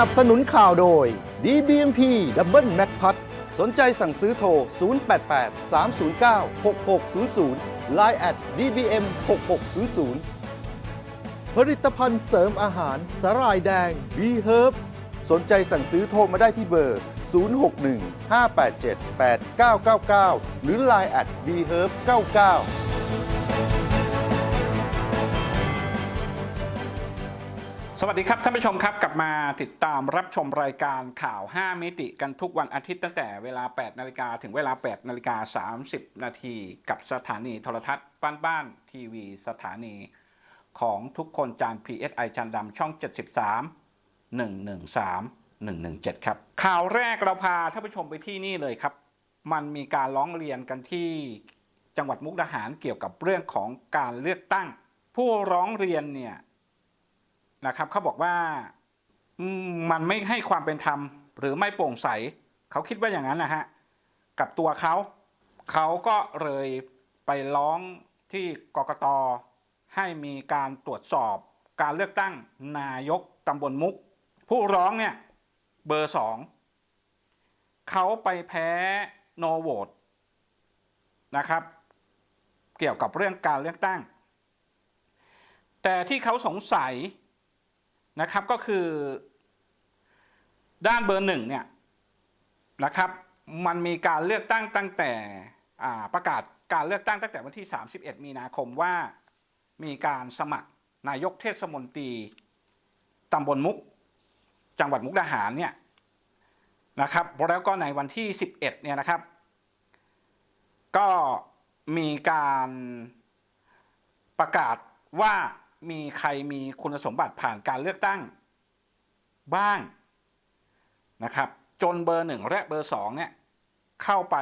นับสนุนข่าวโดย DBMP Double Mac p a t สนใจสั่งซื้อโทร 088 309 6600 Line at DBM 6600 ผลิตภัณฑ์เสริมอาหารสาหร่ายแดง B Herb สนใจสั่งซื้อโทรมาได้ที่เบอร์ 061 587 8999 หรือ Line at B Herb 99 สวัสดีครับท่านผู้ชมครับกลับมาติดตามรับชมรายการข่าว 5 มิติกันทุกวันอาทิตย์ตั้งแต่เวลา 8 นาฬิกาถึงเวลา 8 นาฬิกา 30 นาทีกับสถานีโทรทัศน์บ้านบ้านทีวีสถานี ของทุกคนจาน PSI จานดำช่อง 73 113 117 ครับ ข่าวแรกเราพาท่านผู้ชมไปที่นี่เลยครับ มันมีการร้องเรียนกันที่จังหวัดมุกดาหารเกี่ยวกับเรื่องของการเลือกตั้ง ผู้ร้องเรียนเนี่ย นะครับเขาบอกว่ามมันไม่ให้ความเป็นธรรม หรือไม่โปร่งใส เขาคิดว่าอย่างนั้นนะฮะกับตัวเขาเขาก็เลยไปร้องที่กกตให้มีการตรวจสอบการเลือกตั้งนายกตำบลมุก ผู้ร้องเนี่ยเบอร์สองเขาไปแพ้โนโหวตนะครับ เกี่ยวกับเรื่องการเลือกตั้ง แต่ที่เขาสงสัย นะครับก็คือ ด้านเบอร์หนึ่งเนี่ยนะครับมันมีการเลือกตั้งตั้งแต่ประกาศการเลือกตั้งตั้งแต่วันที่ 31 มีนาคมว่ามีการสมัครนายกเทศมนตรีตำบลมุก จังหวัดมุกดาหารเนี่ยนะครับแล้วก็ในวันที่ 11เนี่ยนะครับ ก็มีการประกาศว่า มีใครมีคุณสมบัติผ่านการเลือกตั้ง บ้างนะครับ จนเบอร์หนึ่งและเบอร์สองเนี่ยเข้าไป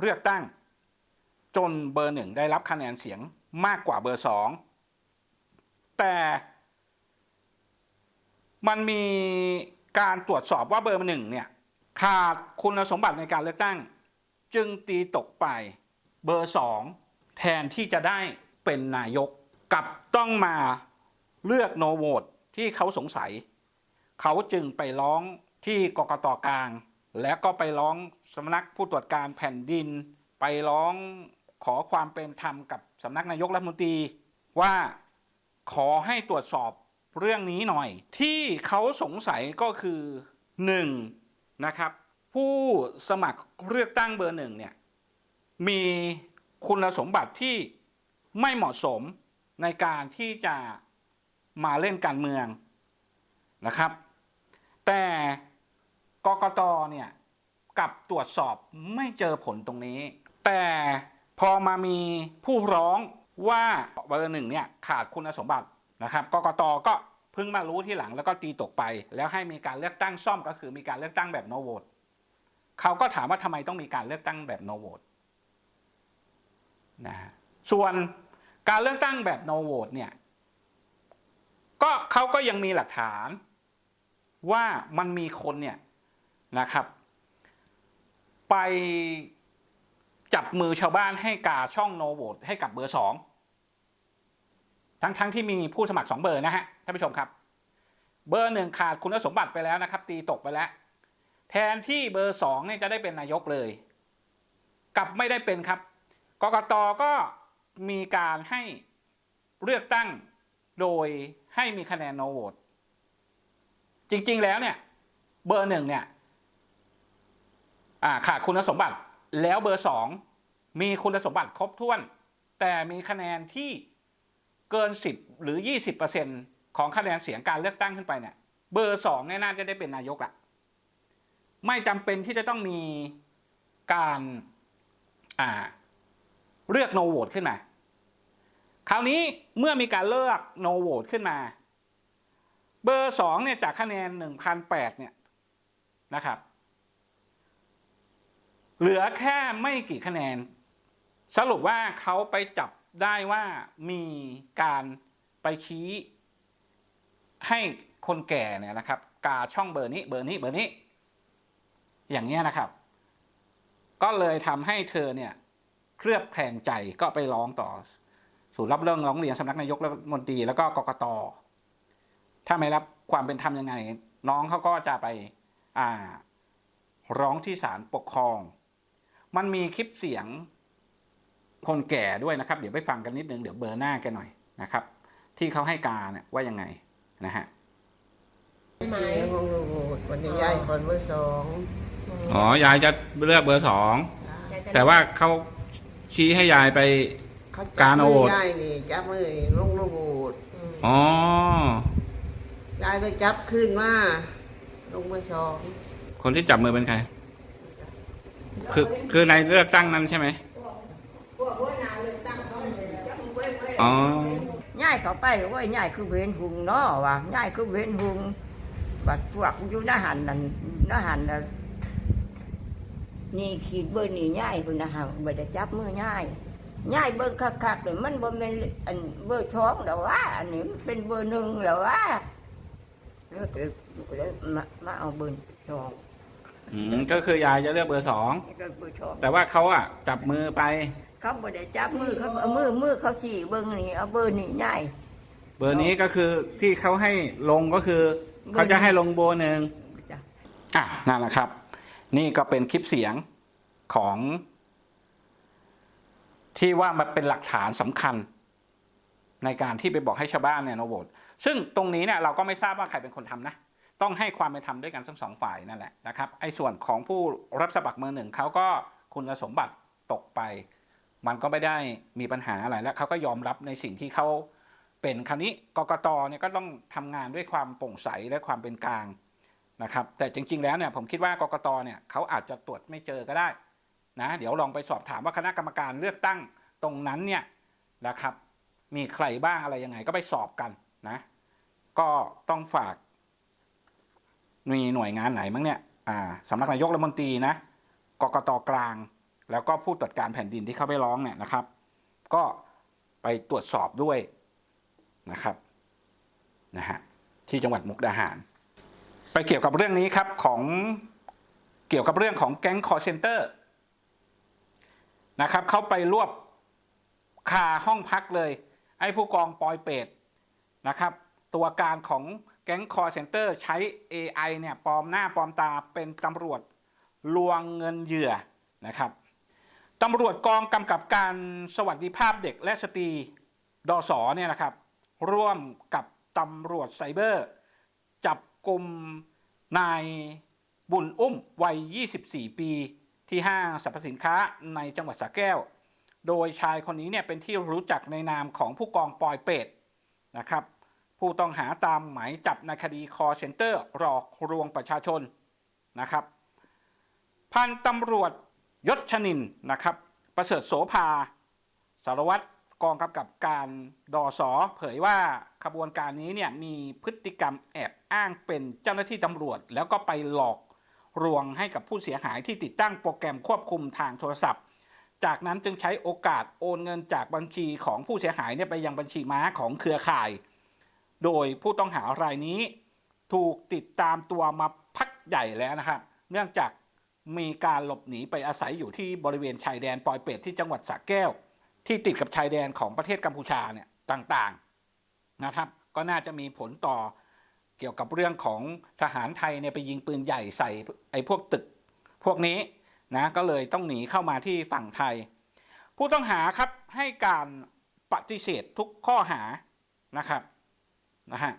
เลือกตั้ง จนเบอร์หนึ่งได้รับคะแนนเสียงมากกว่าเบอร์สองแต่มันมีการตรวจสอบว่าเบอร์หนึ่งเนี่ยขาดคุณสมบัติในการเลือกตั้ง จึงตีตกไปเบอร์สองแทนที่จะได้เป็นนายก กับต้องมาเลือกโนโหวตที่เขาสงสัย เขาจึงไปร้องที่กกตกลาง แล้วก็ไปร้องสำนักผู้ตรวจการแผ่นดิน ไปร้องขอความเป็นธรรมกับสำนักนายกรัฐมนตรี ว่าขอให้ตรวจสอบเรื่องนี้หน่อย ที่เขาสงสัยก็คือหนึ่งนะครับ ผู้สมัครเลือกตั้งเบอร์หนึ่งเนี่ยมีคุณสมบัติที่ไม่เหมาะสม ในการที่จะมาเล่นการเมืองนะครับ แต่กกตเนี่ยกับตรวจสอบไม่เจอผลตรงนี้ แต่พอมามีผู้ร้องว่าเบอร์หนึ่งเนี่ยขาดคุณสมบัตินะครับกกตก็เพิ่งมารู้ที่หลังแล้วก็ตีตกไป แล้วให้มีการเลือกตั้งซ่อมก็คือมีการเลือกตั้งแบบโนโหวตเขาก็ถามว่าทำไมต้องมีการเลือกตั้งแบบโนโหวตนะฮะส่วน การเลือกตั้งแบบโนโหวตเนี่ยก็เขาก็ยังมีหลักฐานว่ามันมีคนเนี่ยนะครับ ไปจับมือชาวบ้านให้กาช่องโนโหวตให้กับเบอร์สองทั้งทั้งที่มีผู้สมัครสองเบอร์นะฮะท่านผู้ชมครับ เบอร์หนึ่งขาดคุณสมบัติไปแล้วนะครับ ตีตกไปแล้ว แทนที่เบอร์สองเนี่ยจะได้เป็นนายกเลย กลับไม่ได้เป็นครับกกตก็ มีการให้เลือกตั้งโดยให้มีคะแนนโนโหวตจริง ๆ แล้วเนี่ย เบอร์หนึ่งเนี่ยขาดคุณสมบัติแล้วเบอร์สองมีคุณสมบัติครบถ้วน แต่มีคะแนนที่เกิน 10 หรือ 20%ของคะแนนเสียงการเลือกตั้งขึ้นไปเนี่ย เบอร์สองเนี่ยน่าจะได้เป็นนายกละไม่จำเป็นที่จะต้องมีการเลือกโนโหวตขึ้นมา คราวนี้เมื่อมีการเลือกโนโหวตขึ้นมา เบอร์สองเนี่ยจากคะแนนหนึ่งพันแปดเนี่ยนะครับ เหลือแค่ไม่กี่คะแนน สรุปว่าเขาไปจับได้ว่ามีการไปชี้ให้คนแก่เนี่ยนะครับ กาช่องเบอร์นี้เบอร์นี้เบอร์นี้ อย่างเงี้ยนะครับ ก็เลยทำให้เธอเนี่ยเคลือบแคลงใจก็ไปร้องต่อ ศูนย์รับเรื่องร้องเรียนสำนักนายกรัฐมนตรีแล้วก็กกตถ้าไม่รับความเป็นธรรมยังไง น้องเขาก็จะไปอ่าร้องที่ศาลปกครอง มันมีคลิปเสียงคนแก่ด้วยนะครับ เดี๋ยวไปฟังกันนิดนึงเดี๋ยวเบอร์หน้าแกหน่อยนะครับ ที่เขาให้การเนี่ยว่ายังไงนะฮะเสียงของลูกวันนี้ยายคนเบอร์สองอ๋อยายจะเลือกเบอร์สองแต่ว่าเขาชี้ให้ยายไป เขากาจับรมืโหวอตยายนี่จับมือลงลูกโบดอ๋อยายเลยจับขึ้นมาลงเบอร์สองคนที่จับมือเป็นใคร คือคือในเลือกตั้งนั้นใช่ไหมอ๋อย้ายเขาไปว่าย้ายคือเวนหุงเนาะว่าย้ายคือเวนหุงบัดพวกอยู่หน้าหันนั่นหน้าหันน่ะนี่ขีดเบอร์นี่ย้ายพุ่นนะฮะบ่ได้จับมือย้าย ย้ายเบอร์คักๆเลยมันบ่แม่นอันเบอร์ช่องแล้วว่าอันนี้มันเป็นเบอร์หนึ่งแล้วว่าแล้วก็เลยมามาเอาเบอร์สองอืมก็คือยายจะเลือกเบอร์สองแล้วก็เบอร์ช่องแต่ว่าเขาอะ จับมือไป เขาบ่ได้จับมือเขาเอามือมือเขาจี้เบิ่งนี่เอาเบอร์นี่ย้ายเบอร์นี้ก็คือที่เขาให้ลงก็คือเบอร์เขาจะให้ลงเบอร์หนึ่งจ้ะอะนั่นแหละครับ นี่ก็เป็นคลิปเสียงของ ที่ว่ามันเป็นหลักฐานสำคัญ ในการที่ไปบอกให้ชาวบ้านเนี่ยโนโหวตซึ่งตรงนี้เนี่ยเราก็ไม่ทราบว่าใครเป็นคนทำนะต้องให้ความเป็นธรรมด้วยกันทั้งสองฝ่ายนั่นแหละนะครับไอ้ส่วนของผู้รับสมัครมือหนึ่งเขาก็คุณสมบัติตกไป มันก็ไม่ได้มีปัญหาอะไรแล้วเขาก็ยอมรับในสิ่งที่เขาเป็นคราวนี้กกตเนี่ยก็ต้องทำงานด้วยความโปร่งใสและความเป็นกลางนะครับแต่จริง ๆ แล้วเนี่ยผมคิดว่ากกตเนี่ยเขาอาจจะตรวจไม่เจอก็ได้ นะเดี๋ยวลองไปสอบถามว่าคณะกรรมการเลือกตั้งตรงนั้นเนี่ยนะครับ มีใครบ้างอะไรยังไงก็ไปสอบกันนะ ก็ต้องฝากมีหน่วยงานไหนมั้งเนี่ยสำนักนายกรัฐมนตรีนะกกตกลาง แล้วก็ผู้ตรวจการแผ่นดินที่เข้าไปร้องเนี่ยนะครับ ก็ไปตรวจสอบด้วยนะครับนะฮะที่จังหวัดมุกดาหาร ไปเกี่ยวกับเรื่องนี้ครับของเกี่ยวกับเรื่องของแก๊งคอร์เซนเตอร์ นะครับ เขาไปรวบคาห้องพักเลย ไอ้ผู้กองปอยเป็ดนะครับ ตัวการของแก๊งคอร์เซนเตอร์ใช้ AI เนี่ยปลอมหน้าปลอมตาเป็นตำรวจลวงเงินเหยื่อนะครับตำรวจกองกำกับการสวัสดิภาพเด็กและสตรีดสอเนี่ยนะครับ ร่วมกับตำรวจไซเบอร์ จับกลุ่มนายบุญอุ้มวัย 24 ปี ที่ห้างสรรพสินค้าในจังหวัดสระแก้ว โดยชายคนนี้เนี่ยเป็นที่รู้จักในนามของผู้กองปอยเป็ดนะครับ ผู้ต้องหาตามหมายจับในคดีคอเซ็นเตอร์หลอกลวงประชาชนนะครับ พันตำรวจยศชนินนะครับ ประเสริฐโสภา สารวัตรกองกำกับการดอสอเผยว่าขบวนการนี้เนี่ยมีพฤติกรรมแอบอ้างเป็นเจ้าหน้าที่ตำรวจ แล้วก็ไปหลอก ลวงให้กับผู้เสียหายที่ติดตั้งโปรแกรมควบคุมทางโทรศัพท์ จากนั้นจึงใช้โอกาสโอนเงินจากบัญชีของผู้เสียหายเนี่ยไปยังบัญชีม้าของเครือข่าย โดยผู้ต้องหารายนี้ ถูกติดตามตัวมาพักใหญ่แล้วนะครับเนื่องจากมีการหลบหนีไปอาศัยอยู่ที่บริเวณชายแดนปอยเป็ดที่จังหวัดสระแก้ว ที่ติดกับชายแดนของประเทศกัมพูชาเนี่ยต่างๆนะครับ ก็น่าจะมีผลต่อ เกี่ยวกับเรื่องของทหารไทยเนี่ยไปยิงปืนใหญ่ใส่ไอ้พวกตึกพวกนี้นะก็เลยต้องหนีเข้ามาที่ฝั่งไทย ผู้ต้องหาครับให้การปฏิเสธทุกข้อหานะครับนะฮะ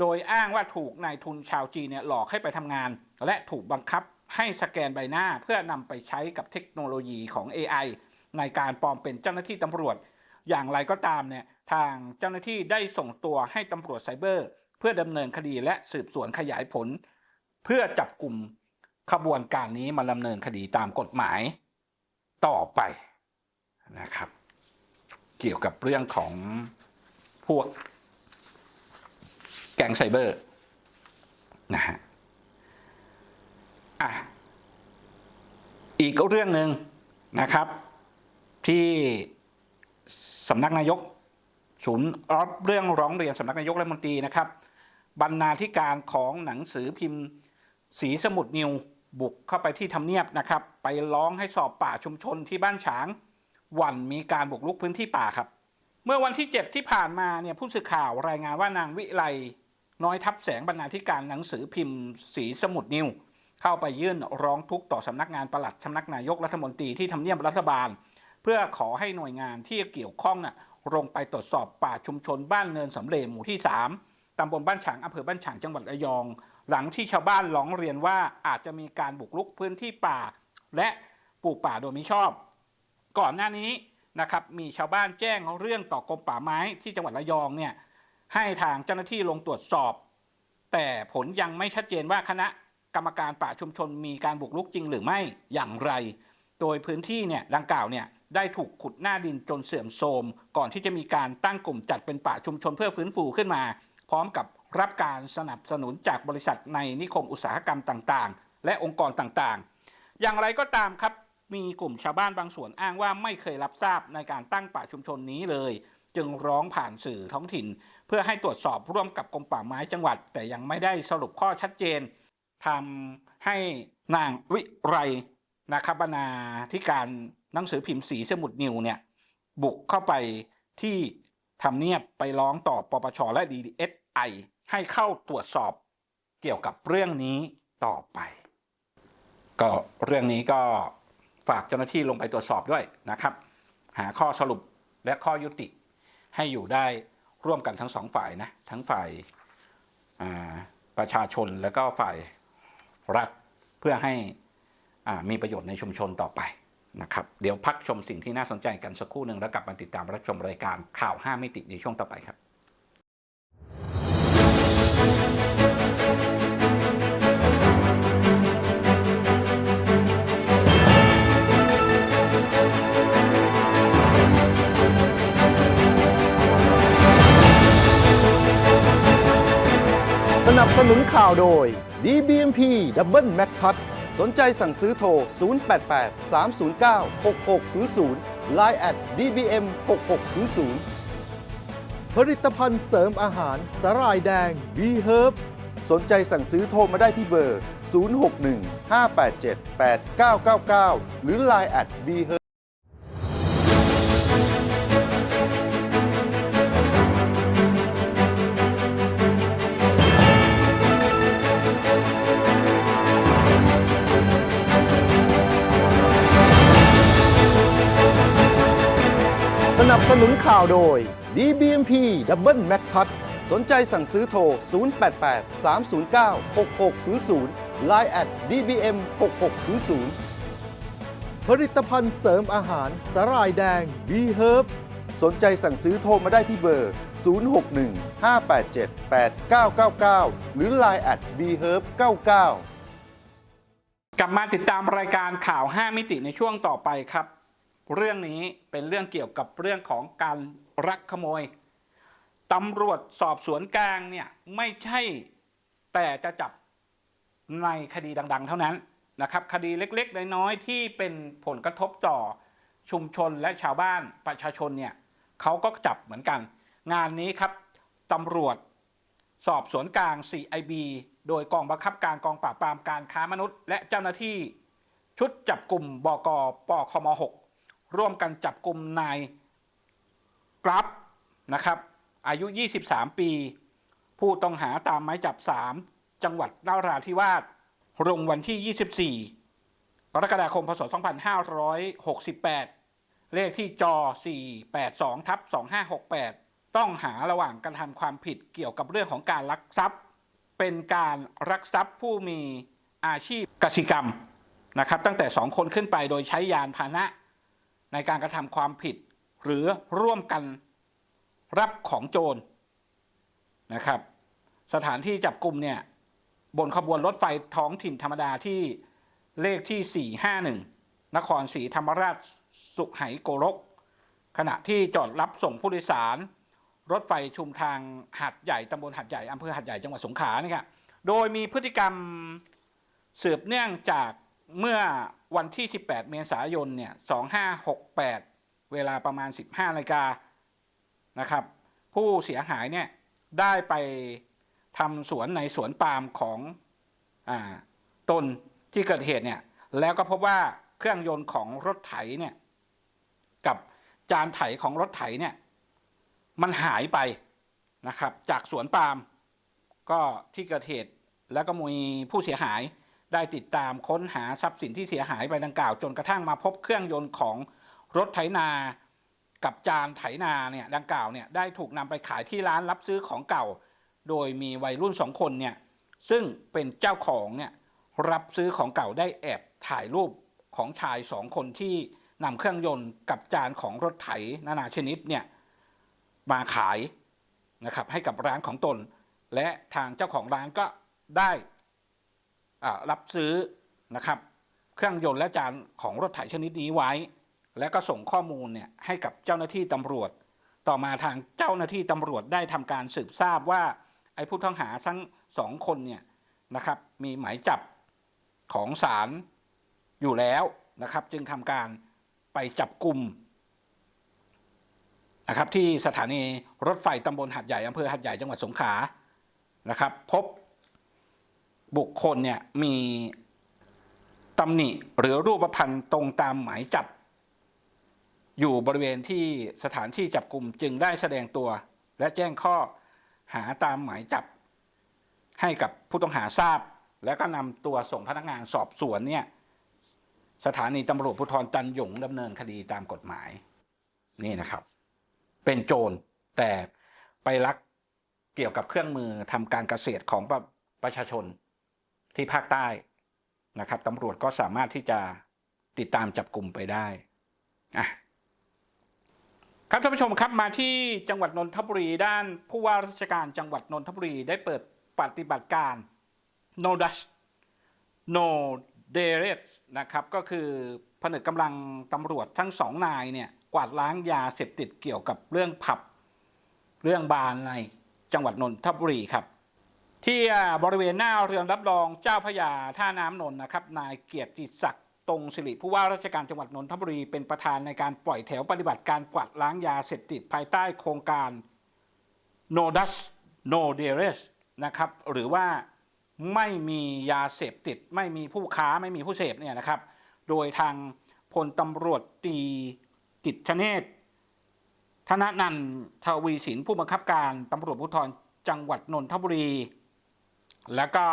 โดยอ้างว่าถูกนายทุนชาวจีนเนี่ยหลอกให้ไปทำงาน และถูกบังคับให้สแกนใบหน้าเพื่อนำไปใช้กับเทคโนโลยีของ AI ในการปลอมเป็นเจ้าหน้าที่ตำรวจ อย่างไรก็ตามเนี่ยทางเจ้าหน้าที่ได้ส่งตัวให้ตำรวจไซเบอร์ พื่อดำเนินคดีและสืบสวนขยายผล เพื่อจับกลุ่มขบวนการนี้มาดำเนินคดีตามกฎหมายต่อไปนะครับ เกี่ยวกับเรื่องของพวกแก๊งไซเบอร์นะฮะอะอีกเรื่องหนึ่งนะครับ ที่สำนักนายกศูนย์รับเรื่องร้องเรียนสำนักนายกรัฐมนตรีนะครับ บรรณาธิการของหนังสือพิมพ์สีสมุดนิวบุกเข้าไปที่ทำเนียบนะครับ ไปร้องให้สอบป่าชุมชนที่บ้านฉาง หวันมีการบุกรุกพื้นที่ป่าครับ เมื่อวันที่ 7 ที่ผ่านมาเนี่ยผู้สื่อข่าวรายงานว่านางวิไลน้อยทับแสงบรรณาธิการหนังสือพิมพ์สีสมุดนิวเข้าไปยื่นร้องทุกข์ต่อสำนักงานปลัดสำนักนายกรัฐมนตรีที่ทำเนียบรัฐบาล เพื่อขอให้หน่วยงานที่เกี่ยวข้องน่ะลงไปตรวจสอบป่าชุมชนบ้านเนินสำเร็จหมู่ที่ 3 ตำบลบ้านฉางอำเภอบ้านฉางจังหวัดระยอง หลังที่ชาวบ้านร้องเรียนว่าอาจจะมีการบุกรุกพื้นที่ป่า และปลูกป่าโดยมิชอบ ก่อนหน้านี้นะครับมีชาวบ้านแจ้งเรื่องต่อกรมป่าไม้ที่จังหวัดระยองเนี่ยให้ทางเจ้าหน้าที่ลงตรวจสอบ แต่ผลยังไม่ชัดเจนว่าคณะกรรมการป่าชุมชนมีการบุกรุกจริงหรือไม่อย่างไร โดยพื้นที่เนี่ยดังกล่าวเนี่ยได้ถูกขุดหน้าดินจนเสื่อมโทรม ก่อนที่จะมีการตั้งกลุ่มจัดเป็นป่าชุมชนเพื่อฟื้นฟูขึ้นมา พร้อมกับรับการสนับสนุนจากบริษัทในนิคมอุตสาหกรรมต่างๆ และองค์กรต่างๆ อย่างไรก็ตามครับมีกลุ่มชาวบ้านบางส่วนอ้างว่าไม่เคยรับทราบในการตั้งป่าชุมชนนี้เลย จึงร้องผ่านสื่อท้องถิ่น เพื่อให้ตรวจสอบร่วมกับกรมป่าไม้จังหวัด แต่ยังไม่ได้สรุปข้อชัดเจนทำให้นางวิไรนะครับบรรณาธิการหนังสือพิมพ์สีสมุดนิวเนี่ยบุกเข้าไปที่ ทำเนียบไปร้องต่อปปชและ DSI ให้เข้าตรวจสอบเกี่ยวกับเรื่องนี้ต่อไป ก็เรื่องนี้ก็ฝากเจ้าหน้าที่ลงไปตรวจสอบด้วยนะครับ หาข้อสรุปและข้อยุติให้อยู่ได้ร่วมกันทั้งสองฝ่ายนะ ทั้งฝ่ายประชาชนแล้วก็ฝ่ายรัฐเพื่อให้มีประโยชน์ในชุมชนต่อไป นะครับเดี๋ยวพักชมสิ่งที่น่าสนใจกันสักครู่หนึ่งแล้วกลับมาติดตามรับชมรายการข่าว 5 มิติในช่วงต่อไปครับสนับสนุนข่าวโดย DBMP Double Mac Cut สนใจสั่งซื้อโทร 088 309 6600 Line at DBM 6600 ผลิตภัณฑ์เสริมอาหารสารายแดง B Herb สนใจสั่งซื้อโทรมาได้ที่เบอร์ 061 587 8999 หรือ Line at B Herb นับสนุนข่าวโดย DBMP Double Mac Cut สนใจสั่งซื้อโทร 088 309 6600 Line at DBM 6600 ผลิตภัณฑ์เสริมอาหารสารายแดง B Herb สนใจสั่งซื้อโทรมาได้ที่เบอร์ 061 587 8999 หรือ Line at B Herb 99 กลับมาติดตามรายการข่าว 5 มิติในช่วงต่อไปครับ เรื่องนี้เป็นเรื่องเกี่ยวกับเรื่องของการรักขโมยตำรวจสอบสวนกลางเนี่ยไม่ใช่แต่จะจับในคดีดัง ๆ เท่านั้นนะครับ คดีเล็กๆ น้อยๆที่เป็นผลกระทบต่อชุมชนและชาวบ้านประชาชนเนี่ยเขาก็จับเหมือนกัน งานนี้ครับตำรวจสอบสวนกลาง CIB โดยกองบังคับการกองปราบปรามการค้ามนุษย์ และเจ้าหน้าที่ชุดจับกลุ่มบกปคม 6 ร่วมกันจับกลุ่มนายกรับนะครับ อายุ 23 ปี ผู้ต้องหาตามหมายจับ 3 จังหวัดนาราธิวาสลงวันที่ 24กรกฎาคมพศ 2568 เลขที่จอ 482ทับ2568 ต้องหาระหว่างการทำความผิดเกี่ยวกับเรื่องของการลักทรัพย์ เป็นการรักทรัพย์ผู้มีอาชีพกสิกรรมนะครับ ตั้งแต่ 2 คนขึ้นไปโดยใช้ยานพาหนะ ในการกระทำความผิด หรือร่วมกันรับของโจรนะครับ สถานที่จับกลุ่มเนี่ยบนขบวนรถไฟท้องถิ่นธรรมดาที่เลขที่ 451 นครศรีธรรมราชสุไหโกรก ขณะที่จอดรับส่งผู้โดยสาร รถไฟชุมทางหัดใหญ่ตำบลหัดใหญ่อำเภอหัดใหญ่จังหวัดสงขลานี่ครับโดยมีพฤติกรรมสืบเนื่องจากเมื่อ วันที่ 18 เมษายนเนี่ย 2568 เวลาประมาณ 15นาฬิกานะครับ ผู้เสียหายเนี่ยได้ไปทำสวนในสวนปาล์มของอาตนที่เกิดเหตุเนี่ย แล้วก็พบว่าเครื่องยนต์ของรถไถเนี่ยกับจานไถของรถไถเนี่ยมันหายไปนะครับ จากสวนปาล์มก็ที่เกิดเหตุแล้วก็มีผู้เสียหาย ได้ติดตามค้นหาทรัพย์สินที่เสียหายไปดังกล่าว จนกระทั่งมาพบเครื่องยนต์ของรถไถนากับจานไถนาเนี่ยดังกล่าวเนี่ยได้ถูกนำไปขายที่ร้านรับซื้อของเก่า โดยมีวัยรุ่นสองคนเนี่ยซึ่งเป็นเจ้าของเนี่ยรับซื้อของเก่าได้แอบถ่ายรูปของชายสองคนที่นำเครื่องยนต์กับจานของรถไถนานาชนิดเนี่ยมาขายนะครับให้กับร้านของตน และทางเจ้าของร้านก็ได้ รับซื้อนะครับ เครื่องยนต์และจานของรถไถชนิดนี้ไว้ และก็ส่งข้อมูลเนี่ยให้กับเจ้าหน้าที่ตำรวจ ต่อมาทางเจ้าหน้าที่ตำรวจได้ทำการสืบทราบว่าไอ้ผู้ต้องหาทั้งสองคนเนี่ยนะครับ มีหมายจับของศาลอยู่แล้วนะครับ จึงทำการไปจับกลุ่มนะครับที่สถานีรถไฟตำบลหัดใหญ่อำเภอหัดใหญ่จังหวัดสงขลานะครับ พบ บุคคลเนี่ยมีตำหนิหรือรูปพรรณตรงตามหมายจับ อยู่บริเวณที่สถานที่จับกลุ่มจึงได้แสดงตัว และแจ้งข้อหาตามหมายจับ ให้กับผู้ต้องหาทราบ แล้วก็นำตัวส่งพนักงานสอบสวนเนี่ยสถานีตำรวจภูธรตันหยงดำเนินคดีตามกฎหมาย นี่นะครับ เป็นโจรแต่ไปลักเกี่ยวกับเครื่องมือทำการเกษตรของประประชาชน ที่ภาคใต้นะครับตำรวจก็สามารถที่จะติดตามจับกลุ่มไปได้อะครับท่านผู้ชมครับมาที่จังหวัดนนทบุรีด้านผู้ว่าราชการจังหวัดนนทบุรีได้เปิดปฏิบัติการ no dash no d e r e นะครับก็คือผนึกกำลังตำรวจทั้งสองนายเนี่ยกวาดล้างยาเสพติดเกี่ยวกับเรื่องผับ เรื่องบาร์ในจังหวัดนนทบุรีครับ ที่บริเวณหน้าเรือนรับรองเจ้าพระยาท่าน้ำนนท์นะครับ นายเกียรติศักดิ์ตรงสิริผู้ว่าราชการจังหวัดนนทบุรีเป็นประธานในการปล่อยแถวปฏิบัติการกวาดล้างยาเสพติดภายใต้โครงการ no dust no d e r e s นะครับ หรือว่าไม่มียาเสพติด ไม่มีผู้ค้าไม่มีผู้เสพเนี่ยนะครับ โดยทางพลตำรวจตรีจิตรเนศธนนันทวีสินผู้บังคับการตำรวจภูธรจังหวัดนนทบุรี แล้วก็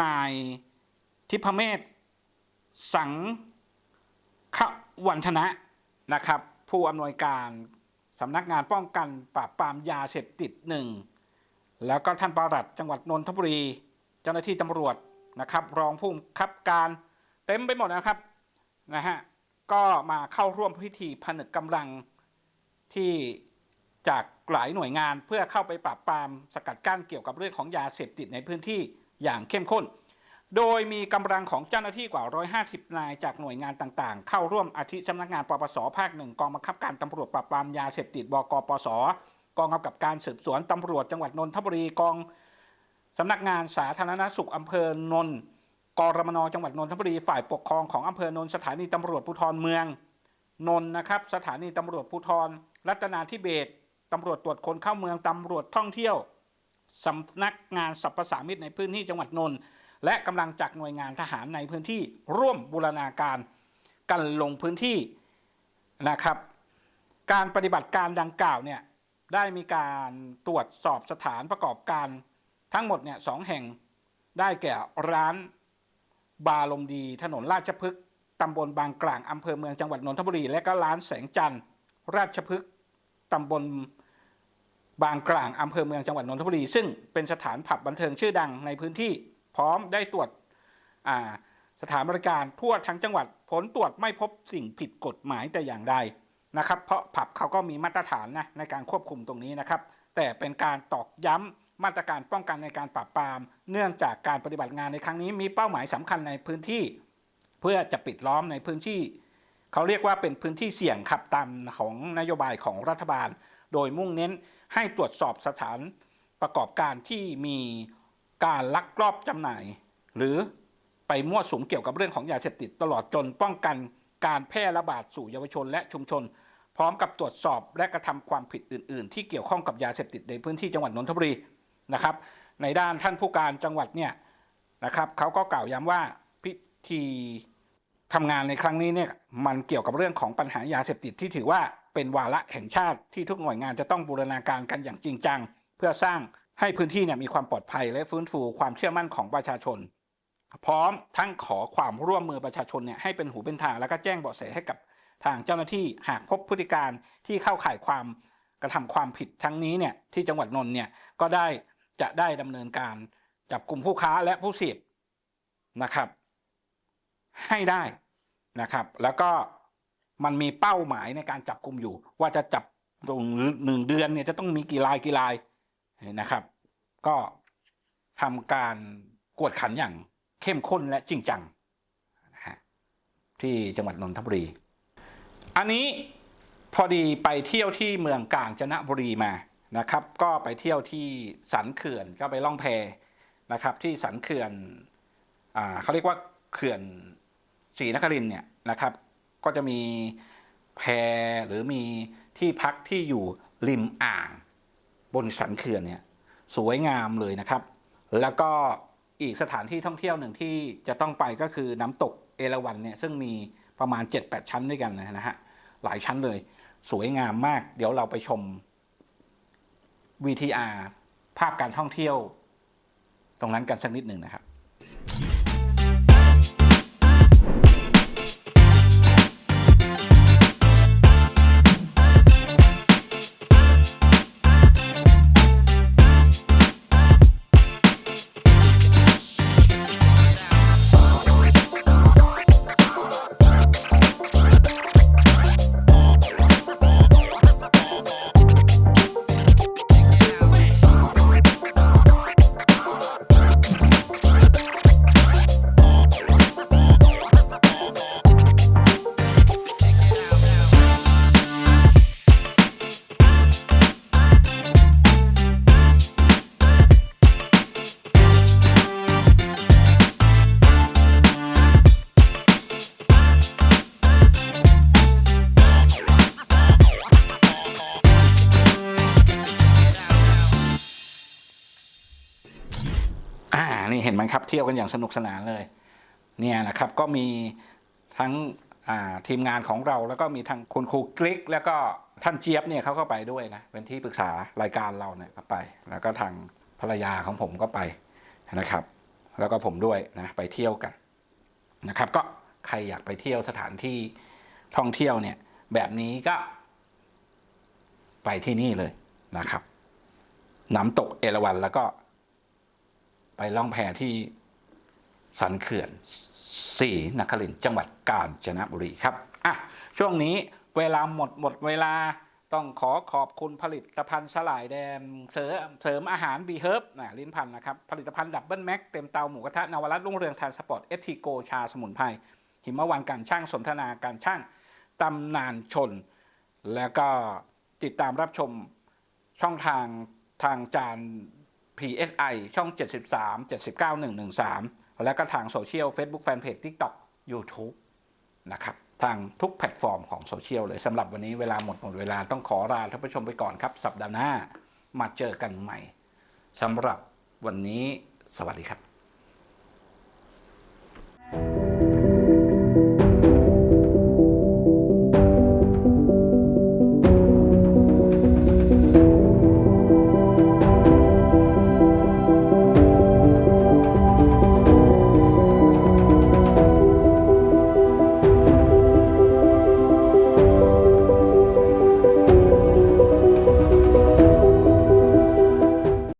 นายทิพเมศสังขวันธนะนะครับ ผู้อำนวยการสำนักงานป้องกันปราบปรามยาเสพติดหนึ่งแล้วก็ท่านปลัดจังหวัดนนทบุรี เจ้าหน้าที่ตำรวจนะครับ รองผู้บังคับการเต็มไปหมดนะครับนะฮะก็มาเข้าร่วมพิธีผนึกกำลังที่ จากหลายหน่วยงานเพื่อเข้าไปปราบปรามสกัดกั้นเกี่ยวกับเรื่องของยาเสพติดในพื้นที่อย่างเข้มข้น โดยมีกำลังของเจ้าหน้าที่กว่า 150 นายจากหน่วยงานต่างๆ เข้าร่วมอาทิสำนักงานปปสภาคหนึ่งกองบังคับการตำรวจปราบปรามยาเสพติดบกปสกองกำกับการสืบสวนตำรวจจังหวัดนนทบุรีกองสำนักงานสาธารณสุขอำเภอนนท์กรมนจังหวัดนนทบุรีฝ่ายปกครองของอำเภอนนสถานีตำรวจภูธรเมือง นนท์นะครับสถานีตำรวจภูธรรัตนาธิเบศร ตำรวจตรวจคนเข้าเมืองตำรวจท่องเที่ยวสำนักงานสรรพสามิตในพื้นที่จังหวัดนนท์และกำลังจากหน่วยงานทหารในพื้นที่ร่วมบูรณาการกันลงพื้นที่นะครับ การปฏิบัติการดังกล่าวเนี่ยได้มีการตรวจสอบสถานประกอบการทั้งหมดเนี่ยสองแห่งได้แก่ร้านบาลมดี ถนนราชพฤกษ์ตำบลบางกลางอำเภอเมืองจังหวัดนนทบุรี และก็ร้านแสงจันทร์ราชพฤกษ์ ตำบลบางกลางอำเภอเมืองจังหวัดนนทบุรี ซึ่งเป็นสถานผับบันเทิงชื่อดังในพื้นที่ พร้อมได้ตรวจสถานบริการทั่วทั้งจังหวัดผลตรวจไม่พบสิ่งผิดกฎหมายแต่อย่างใดนะครับ เพราะผับเขาก็มีมาตรฐานนะในการควบคุมตรงนี้นะครับ แต่เป็นการตอกย้ำมาตรการป้องกันในการปราบปราม เนื่องจากการปฏิบัติงานในครั้งนี้มีเป้าหมายสำคัญในพื้นที่ เพื่อจะปิดล้อมในพื้นที่ เขาเรียกว่าเป็นพื้นที่เสี่ยงขับตามของนโยบายของรัฐบาล โดยมุ่งเน้นให้ตรวจสอบสถานประกอบการที่มีการลักลอบจำหน่าย หรือไปมั่วสุมเกี่ยวกับเรื่องของยาเสพติดตลอดจนป้องกันการแพร่ระบาดสู่เยาวชนและชุมชน พร้อมกับตรวจสอบและกระทำความผิดอื่น ๆ ที่เกี่ยวข้องกับยาเสพติดในพื้นที่จังหวัดนนทบุรีนะครับในด้านท่านผู้การจังหวัดเนี่ยนะครับเขาก็กล่าวย้ำว่าพิธี ทำงานในครั้งนี้เนี่ยมันเกี่ยวกับเรื่องของปัญหายาเสพติดที่ถือว่าเป็นวาระแห่งชาติที่ทุกหน่วยงานจะต้องบูรณาการกันอย่างจริงจัง เพื่อสร้างให้พื้นที่เนี่ยมีความปลอดภัยและฟื้นฟูความเชื่อมั่นของประชาชน พร้อมทั้งขอความร่วมมือประชาชนเนี่ยให้เป็นหูเป็นทาแล้วก็แจ้งเบาะแสให้กับทางเจ้าหน้าที่หากพบพฤติการที่เข้าข่ายความกระทำความผิดทั้งนี้เนี่ยที่จังหวัดนนท์เนี่ยก็ได้จะได้ดำเนินการจับกลุ่มผู้ค้าและผู้เสพนะครับ ให้ได้นะครับ แล้วก็มันมีเป้าหมายในการจับกลุ่มอยู่ ว่าจะจับตรงหนึ่งเดือนเนี่ยจะต้องมีกี่รายกี่รายนะครับ ก็ทำการกวดขันอย่างเข้มข้นและจริงจังนะฮะที่จังหวัดนนทบุรี อันนี้พอดีไปเที่ยวที่เมืองกาญจนบุรีมานะครับ ก็ไปเที่ยวที่สันเขื่อนก็ไปล่องแพนะครับ ที่สันเขื่อนอ่าเขาเรียกว่าเขื่อน ศรีนครินเนี่ยนะครับ ก็จะมีแพหรือมีที่พักที่อยู่ริมอ่างบนสันเขื่อนเนี่ยสวยงามเลยนะครับ แล้วก็อีกสถานที่ท่องเที่ยวหนึ่งที่จะต้องไปก็คือน้ำตกเอราวัณเนี่ยซึ่งมีประมาณ 7-8 ชั้นด้วยกันนะฮะหลายชั้นเลย สวยงามมาก เดี๋ยวเราไปชม VTR ภาพการท่องเที่ยว ตรงนั้นกันสักนิดหนึ่งนะครับ ที่ยวกันอย่างสนุกสนานเลยเนี่ยนะครับก็มีทั้งทีมงานของเราแล้วก็มีทั้งคุณครูกริก แล้วก็ท่านเจี๊ยบเนี่ยเขาก็ไปด้วยนะเป็นที่ปรึกษารายการเราเนี่ยก็ไป แล้วก็ทางภรรยาของผมก็ไปนะครับ แล้วก็ผมด้วยนะไปเที่ยวกันนะครับ ก็ใครอยากไปเที่ยวสถานที่ท่องเที่ยวเนี่ยแบบนี้ก็ไปที่นี่เลยนะครับน้ำตกเอราวัณแล้วก็ไปล่องแพที่ สันเขื่อนศรีนครินทร์จังหวัดกาญจนบุรีครับอะช่วงนี้เวลาหมดหมดเวลาต้องขอขอบคุณผลิตภัณฑ์สลายแดนเสริมเสริมอาหารบีเฮิร์บนะลิ้นพันธ์นะครับ ผลิตภัณฑ์ดับเบิลแม็กเต็มเตาหมูกระทะนวรัตน์รุ่งเรืองทานสปอร์ตเอทีโกชาสมุนไพรหิมะวันการช่างสนทนาการช่างตำนานชน แล้วก็ติดตามรับชมช่องทางทางจาน PSI ช่อง 73 79 113 แล้วก็ทางโซเชียล Facebook Fanpage TikTok YouTube นะครับทางทุกแพลตฟอร์มของโซเชียลเลยสำหรับวันนี้เวลาหมดหมดเวลาต้องขอลาท่านผู้ชมไปก่อนครับ สัปดาห์หน้ามาเจอกันใหม่สำหรับวันนี้สวัสดีครับ